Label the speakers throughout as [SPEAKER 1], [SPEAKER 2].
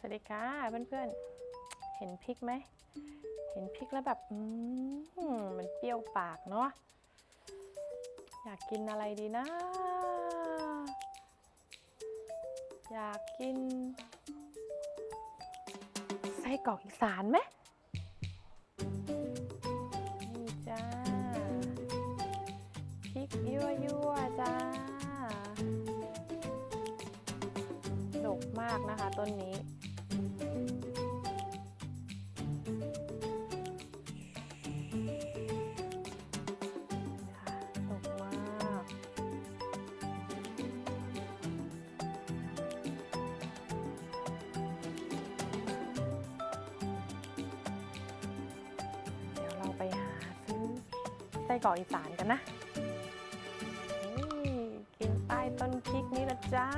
[SPEAKER 1] สวัสดีค่ะเพื่อนๆ เห็นพริกไหม เห็นพริกแล้วแบบอืมมันเปรี้ยวปากเนาะ อยากกินอะไรดีนะ อยากกินไส้กรอกอีสานไหมนี่จ้าพริกยั่วยั่วจ้าดกมากนะคะต้นนี้ ไส้กรอกอีสานกันนะนี่กินใต้ต้นพริกนี่ละจ้า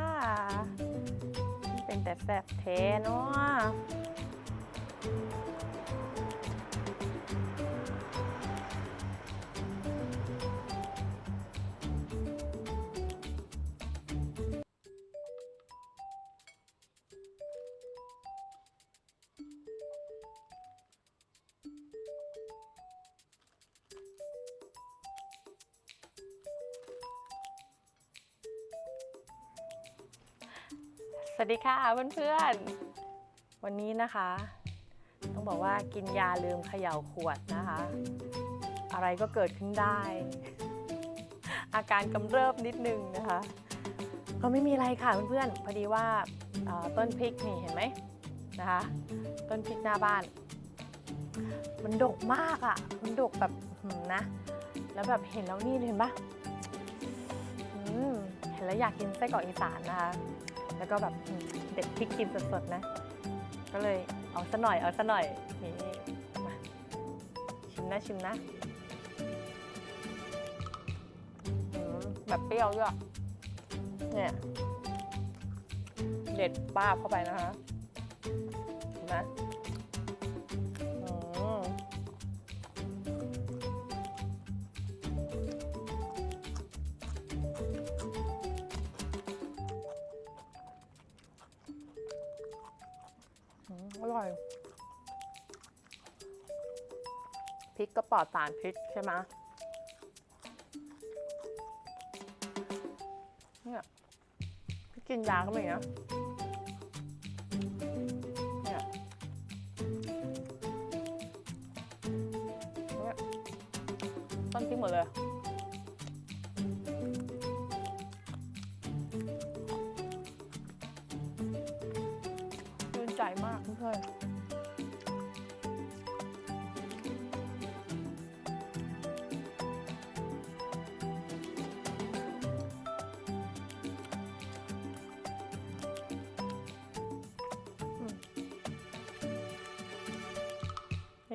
[SPEAKER 1] เป็นแต่แซ่บเทเนาะ วัสดีค่ะเพื่อนๆ วันนี้นะคะ ต้องบอกว่ากินยาลืมเขย่าขวดนะคะ อะไรก็เกิดขึ้นได้ อาการกำเริบนิดนึงนะคะ ก็ไม่มีอะไรค่ะเพื่อนๆ พอดีว่าต้นพริกนี่เห็นไหมนะคะ ต้นพริกหน้าบ้าน มันดกมากอะ่ะ มันดกแบบนะ แล้วแบบเห็นแล้วนี่เห็นปะเห็นแล้วอยากกินไส้กรอกอีสานนะคะ แล้วก็แบบเด็ดพริกกินสดๆนะ ก็เลยเอาซะหน่อยเอาซะหน่อยนี่มาชิมนะชิมนะแบบเปรี้ยวด้วยเนี่ยเด็ดป้าบเข้าไปนะคะ ริกก็ปลอดสารพิษใช่ไหมเนี่ยพี่กินยาก็ไม่นะ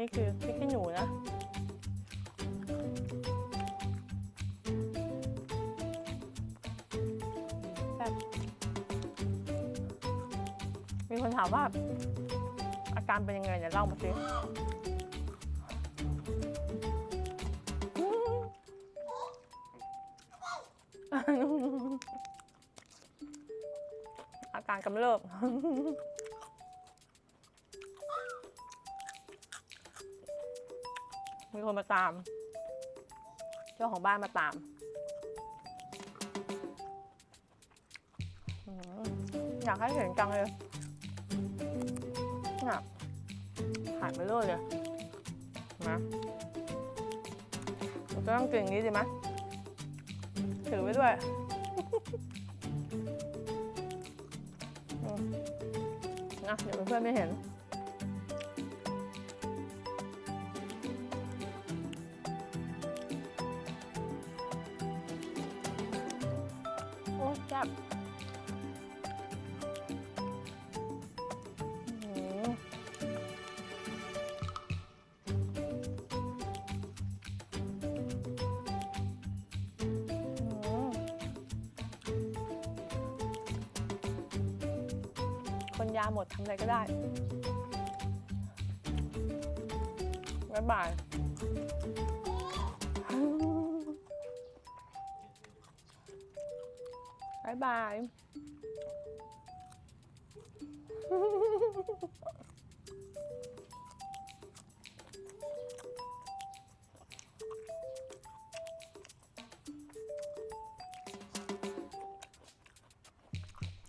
[SPEAKER 1] นี่คือพริกขี้หนูนะแซ่บมีคนถามว่า อาการเป็นยังไงเนี่ยเล่ามาสิอาการกำเริบ มีคนมาตาม เจ้าของบ้านมาตามอยากให้เห็นจังเลยนี่ยหายไปเลยเลยนะเราจะต้องกินอย่างนี้ดีไหมถือไว้ด้วยนะเดี๋ยวเพื่อนไม่เห็น คนยาหมดทำอะไรก็ได้ บ๊ายบายบ๊ายบาย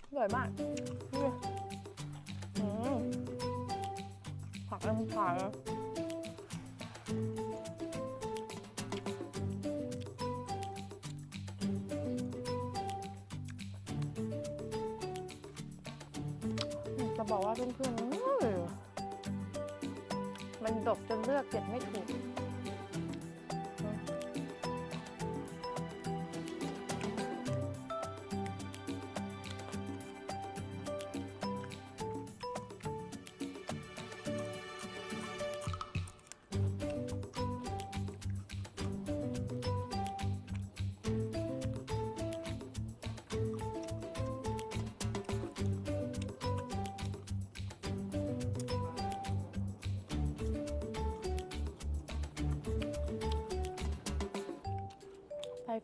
[SPEAKER 1] อร่อยมาก ผักน้ำผักจะบอกว่าเพื่อนๆมันดกจนเลือกเก็บไม่ถูก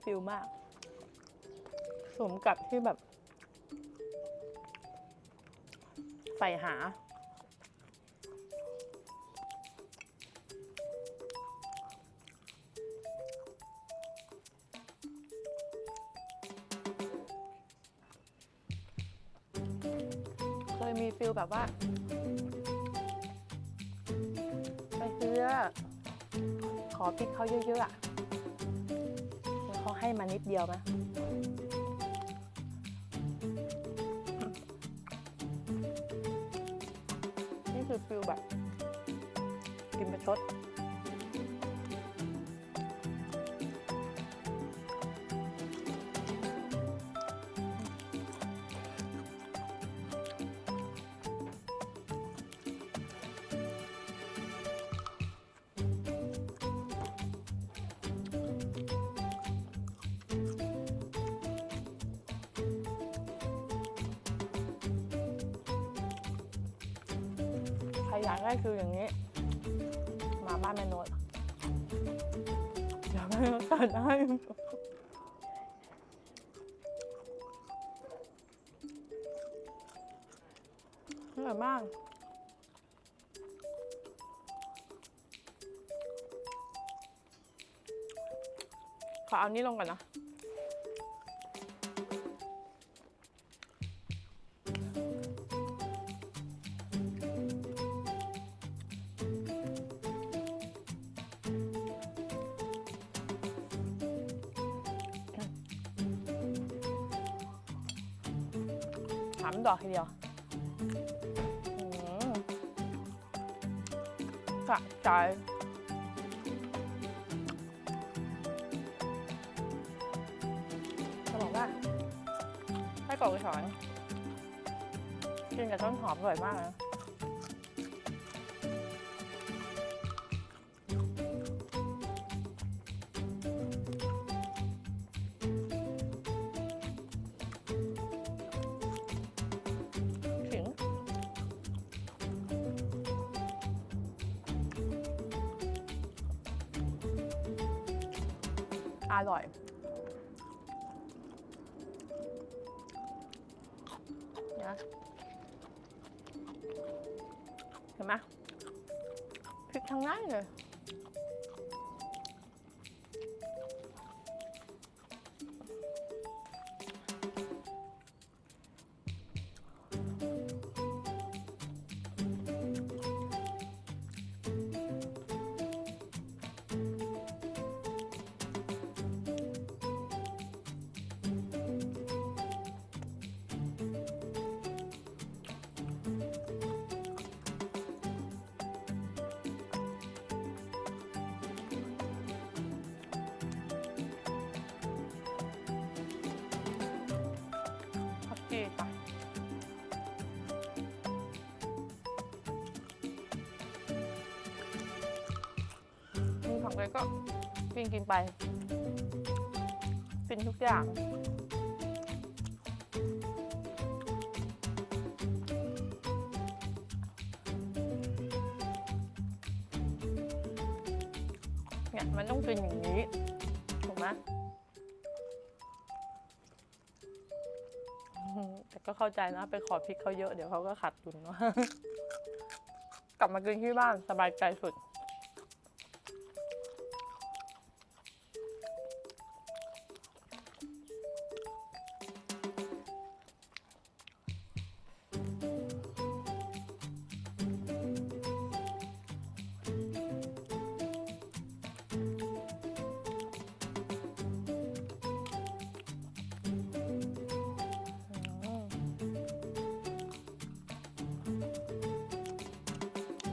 [SPEAKER 1] ฟิลมาก สมกับที่แบบใฝ่หา เคยมีฟิลแบบว่าไปซื้อขอพริกเขาเยอะๆอะ เขาให้มานิดเดียวนะนี่คือฟิลแบบกินประชด อยากได้ฟิลอย่างนี้ มาบ้านแม่โนดเดี๋ยวแม่โนดตัดให้อร่อยมากขอเอานี้ลงก่อนนะ สามดอกทีเดียวอืมสะใจจะบอกว่าไส้กรอกอีสานกินกับต้นหอมอร่อยมากนะ อร่อยนะเห็นไหมพริกทั้งนั้นเลย ผักชีจ้ะมีผักอะไรก็กินกินไปฟินทุกอย่างเนี่ยมันต้องกินอย่างนี้ ถูกไหม แต่ก็เข้าใจนะไปขอพริกเขาเยอะเดี๋ยวเขาก็ขัดทุนเนาะ กลับมากินที่บ้านสบายใจสุด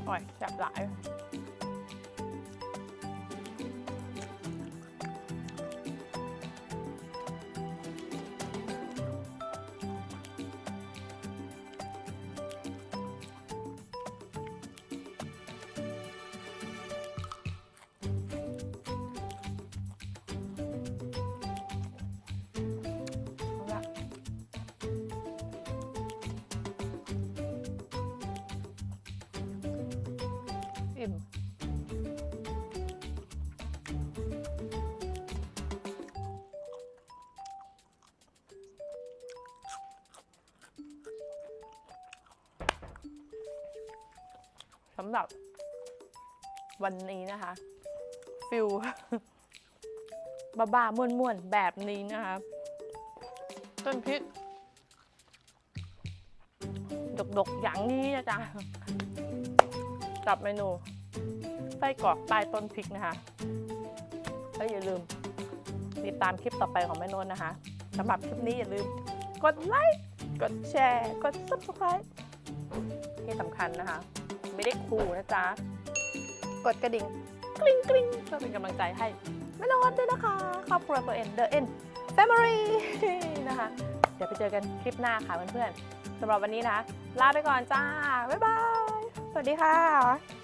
[SPEAKER 1] อร่อยแซ่บหลาย สำหรับวันนี้นะคะฟิลบ้าๆม่วนๆ แบบนี้นะคะต้นพริก ดกๆ อย่างนี้นะจ๊ะกับเมนูไส้กรอกใต้ต้นพริกนะคะแล้วอย่าลืม ติดตามคลิปต่อไปของแม่นนท์นะคะสำหรับคลิปนี้อย่าลืมกดไลค์ กดแชร์ กด subscribe ที่สำคัญนะคะ ไม่ได้คูนะจ๊ะ กดกระดิ่งกริ๊งกริ๊งเพื่อเป็นกำลังใจให้แม่นนท์ด้วยนะคะครอบครัวตัวเอ็น The N Family นะคะ เดี๋ยวไปเจอกันคลิปหน้าค่ะเพื่อนๆสำหรับวันนี้นะคะลาไปก่อนจ้า บ๊ายบาย สวัสดีค่ะ